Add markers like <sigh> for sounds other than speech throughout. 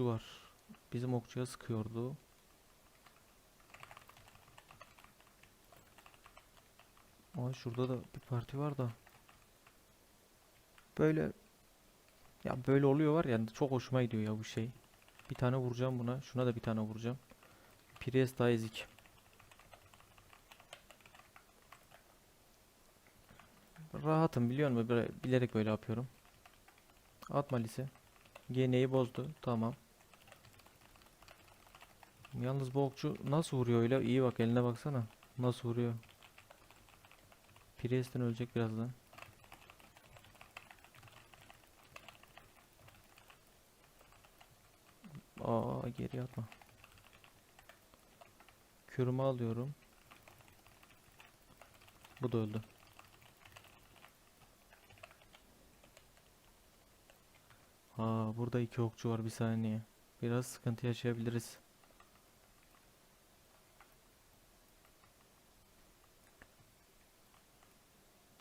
okçu var. Bizim okçuya sıkıyordu. Aa şurada da bir parti var da. Böyle ya böyle oluyor var ya çok hoşuma gidiyor ya bu şey. Bir tane vuracağım buna. Şuna da bir tane vuracağım. Priest daha ezik. Rahatım biliyor musun? Bilerek böyle yapıyorum. At Malis'i. GN'yi bozdu. Tamam. Yalnız bu okçu nasıl vuruyor öyle? İyi bak eline baksana. Nasıl vuruyor? Priest'ten ölecek birazdan. Aa geri atma. Kürümü alıyorum. Bu da öldü. Aa burada iki okçu var bir saniye. Biraz sıkıntı yaşayabiliriz.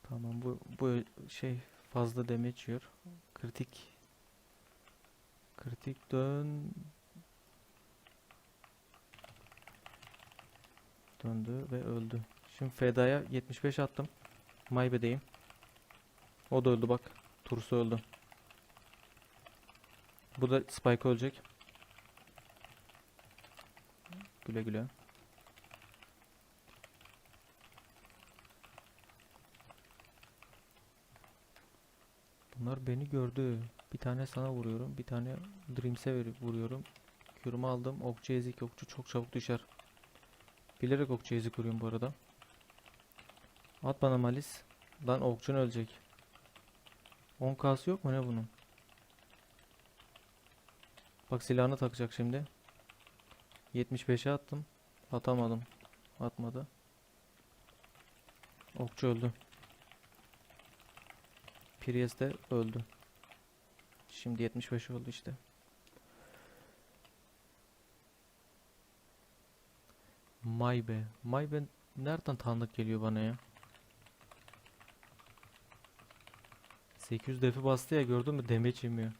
Tamam bu bu şey fazla damage yiyor. Kritik kritik dön döndü ve öldü. Şimdi Feda'ya 75 attım. Maybe'deyim. O da öldü bak. Tursu öldü. Bu da Spike ölecek. Güle güle. Bunlar beni gördü. Bir tane sana vuruyorum. Bir tane Dreams'e verip vuruyorum. Kürümü aldım. Okçu ezik. Okçu çok çabuk düşer. Bilerek okçu ezik vuruyorum bu arada. At bana malis. Lan okçun ölecek. 10k'sı yok mu ne bunun? Bak silahını takacak şimdi. 75'e attım. Atamadım. Atmadı. Okçu öldü. Prius de öldü. Şimdi 75 oldu işte. Maybe. Maybe nereden tanıdık geliyor bana ya? 800 defi bastı ya gördün mü? Damage yemiyor.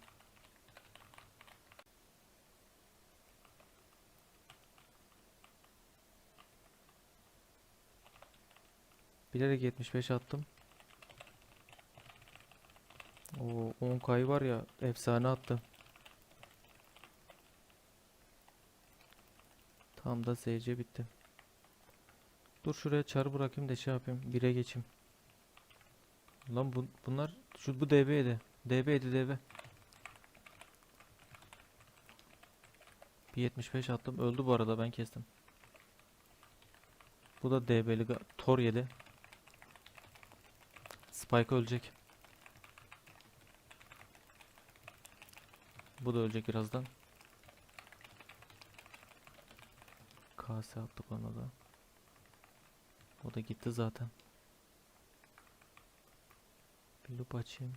Bilerek 75 attım. O 10 kay var ya efsane attı. Tam da SC bitti. Dur şuraya çarı bırakayım da şey yapayım. 1'e geçeyim. Lan bu, bunlar şu bu DB'ydi. DB'ydi DB. Bir 75 attım. Öldü bu arada ben kestim. Bu da DB'li Tor yedi. Spike ölecek. Bu da ölecek birazdan. Kase attık ona da. O da gitti zaten. Bir loop açayım.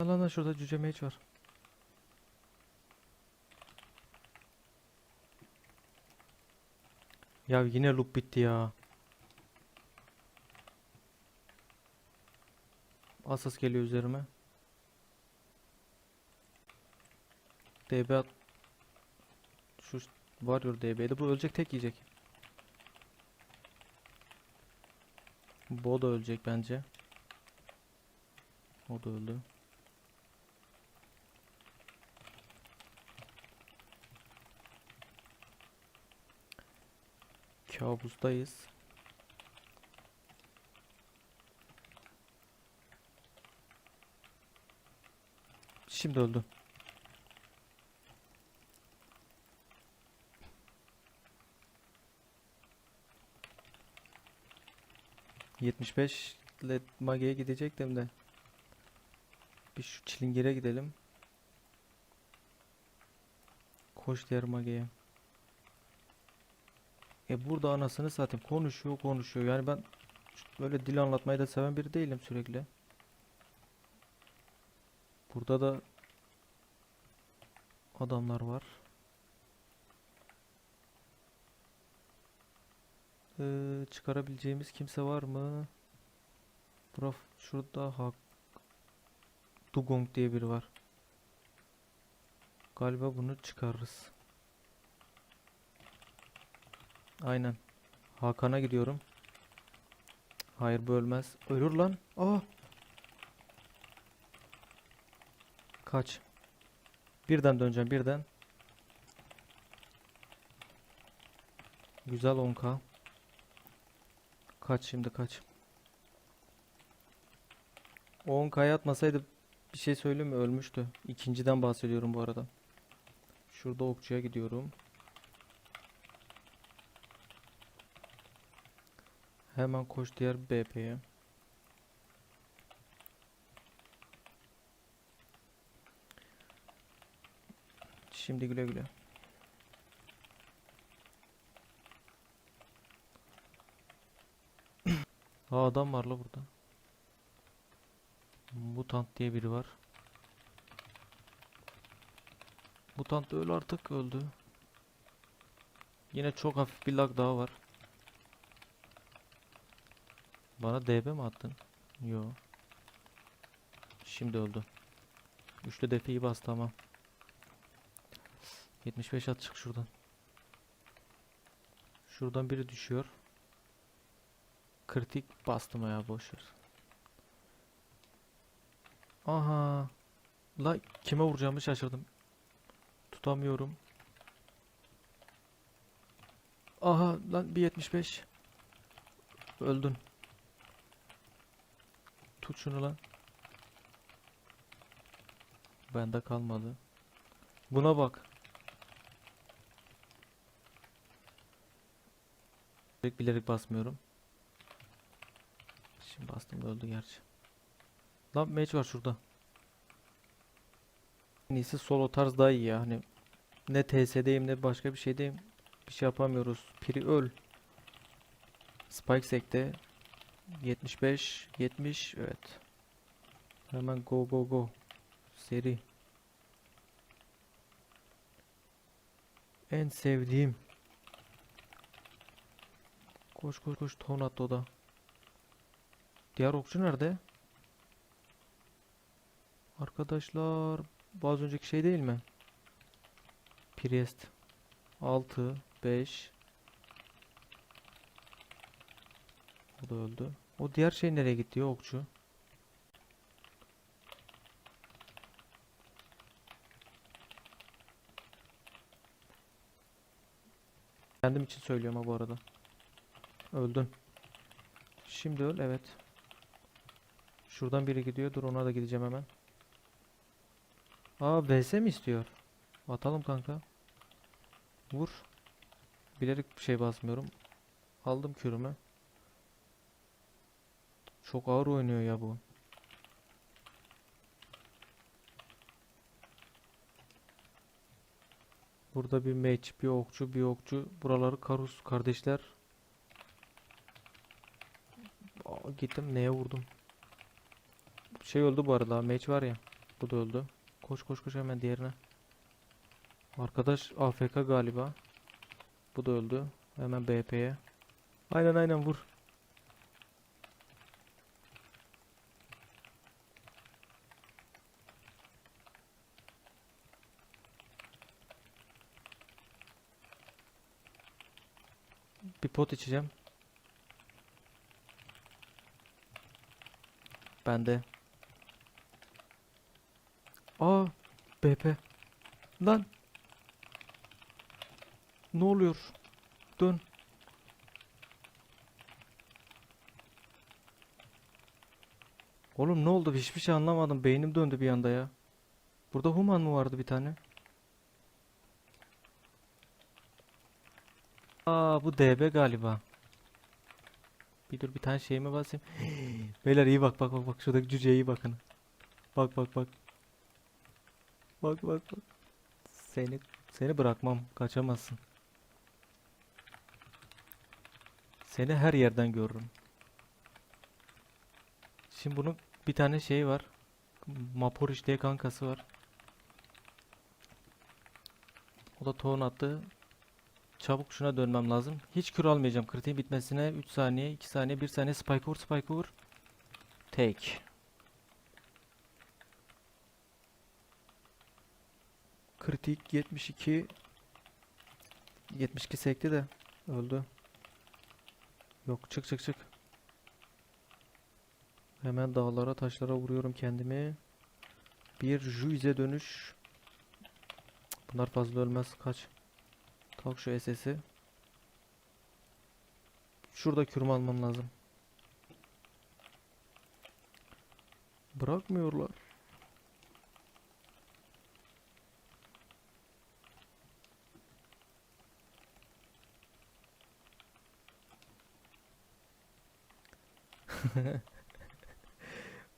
Lan lan şurada cüce mage var. Ya yine loop bitti ya. Asas geliyor üzerime. DB at. Şu varıyor DB'de bu ölecek tek yiyecek. Bu da ölecek bence. O da öldü. Kabustayız. Şimdi öldü. Yetmiş beş ile Mage'ye gidecektim de. Bir şu çilingire gidelim. Koş diğer Mage'ye. E burada anasını satayım konuşuyor konuşuyor. Yani ben böyle dil anlatmayı da seven biri değilim sürekli. Burada da adamlar var. Ee, çıkarabileceğimiz kimse var mı? Prof şurada Hak Dugong diye biri var. Galiba bunu çıkarırız. Aynen. Hakan'a gidiyorum. Hayır bu ölmez. Ölür lan. Aa. Kaç. Birden döneceğim birden. Güzel 10k. Kaç şimdi kaç. O 10k'ya atmasaydı bir şey söyleyeyim mi? Ölmüştü. İkinciden bahsediyorum bu arada. Şurada okçuya gidiyorum. Hemen koş diğer BP'ye. Şimdi güle güle. <clears throat> Aa adam var la burada. Mutant diye biri var. Mutant öl artık öldü. Yine çok hafif bir lag daha var. Bana DB mi attın? Yo. Şimdi öldü. Üçlü defiyi bas tamam. 75 at çık şuradan. Şuradan biri düşüyor. Kritik bastım ya boş ver. Aha. La kime vuracağımı şaşırdım. Tutamıyorum. Aha lan bir 75. Öldün. Tut şunu lan. Bende kalmadı. Buna bak. Bilerek bilerek basmıyorum. Şimdi bastım öldü gerçi. Lan mage var şurada. En iyisi solo tarz daha iyi ya. Hani ne TS'deyim ne başka bir şeydeyim. Bir şey yapamıyoruz. Piri öl. Spike sekte. 75, 70, evet. Hemen go go go. Seri. En sevdiğim. Koş koş koş ton attı. Diğer okçu nerede? Arkadaşlar az önceki şey değil mi? Priest 6 5 O öldü. O diğer şey nereye gitti ya okçu? Kendim için söylüyorum ha bu arada. Öldün. Şimdi öl evet. Şuradan biri gidiyor. Dur ona da gideceğim hemen. Aa VS mi istiyor? Atalım kanka. Vur. Bilerek bir şey basmıyorum. Aldım kürümü. Çok ağır oynuyor ya bu. Burada bir mage, bir okçu, bir okçu. Buraları Karus kardeşler. Gittim neye vurdum? Şey öldü bu arada. Mage var ya. Bu da öldü. Koş koş koş hemen diğerine. Arkadaş AFK galiba. Bu da öldü. Hemen BP'ye. Aynen aynen vur. Bir pot içeceğim. Bende. Aa, BP. Lan. Ne oluyor? Dön. Oğlum ne oldu? Hiçbir şey anlamadım. Beynim döndü bir anda ya. Burada human mı vardı bir tane? Aa bu DB galiba. Bir dur bir tane şeyime basayım. <gasps> Beyler iyi bak bak bak bak şuradaki cüceye iyi bakın. Bak bak bak. Bak bak bak. Seni seni bırakmam. Kaçamazsın. Seni her yerden görürüm. Şimdi bunun bir tane şeyi var. Maporiş diye kankası var. O da tohum attı. Çabuk şuna dönmem lazım. Hiç kür almayacağım. Kritiğin bitmesine 3 saniye, 2 saniye, 1 saniye. Spike vur, spike vur. Take. Kritik 72 72 sekti de öldü. Yok çık çık çık. Hemen dağlara taşlara vuruyorum kendimi. Bir Juice dönüş. Bunlar fazla ölmez. Kaç. Kalk şu SS'i. Şurada kürümü almam lazım. Bırakmıyorlar. <laughs>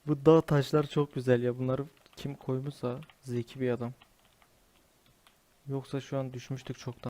Bu dağ taşlar çok güzel ya. Bunları kim koymuşsa zeki bir adam. Yoksa şu an düşmüştük çoktan.